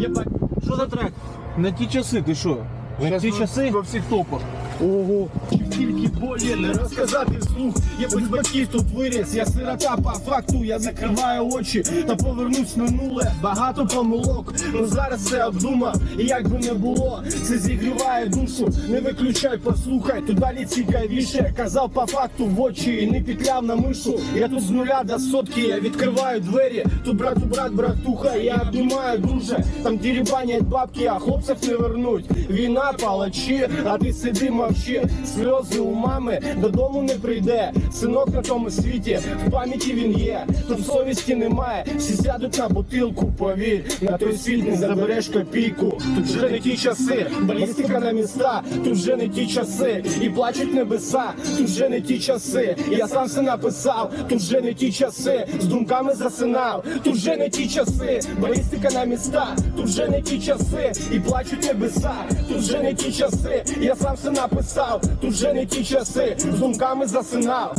Єбать, що за трек? На ті часи, ти що? На ті часи? Во всіх топах. Ого. Тільки болі не розказати вслух. Я без батьків тут виріс, я сирота по факту, я закриваю очі та повернусь в минуле. Багато помилок, ну зараз все обдумав. І як би не було, це зігріває душу. Не виключай, послухай, тут далі цікавіше. Казав по факту в очі і не петляв на мишу. Я тут з нуля до сотки, я відкриваю двері. Тут брату брат, братуха, я обнімаю друже. Там дірібанять бабки, а хлопців не вернуть. Війна, палачі, а ти сиди мовчи. Сльози у мами додому не прийде. Синок на тому світі, в пам'яті він є. Тут совісті немає, всі сядуть на бутилку, повір. На той світ не забереш копійку. Тут вже не ті часи, балістика на міста, тут вже не ті часи, і плачуть небеса, тут вже не ті часи. Я сам все написав, тут вже не ті часи, з думками засинав, тут вже не ті часи, балістика на міста, тут вже не ті часи, і плачуть небеса, тут вже не ті часи. Я сам все написав, тут вже не ті часи, з думками засинав.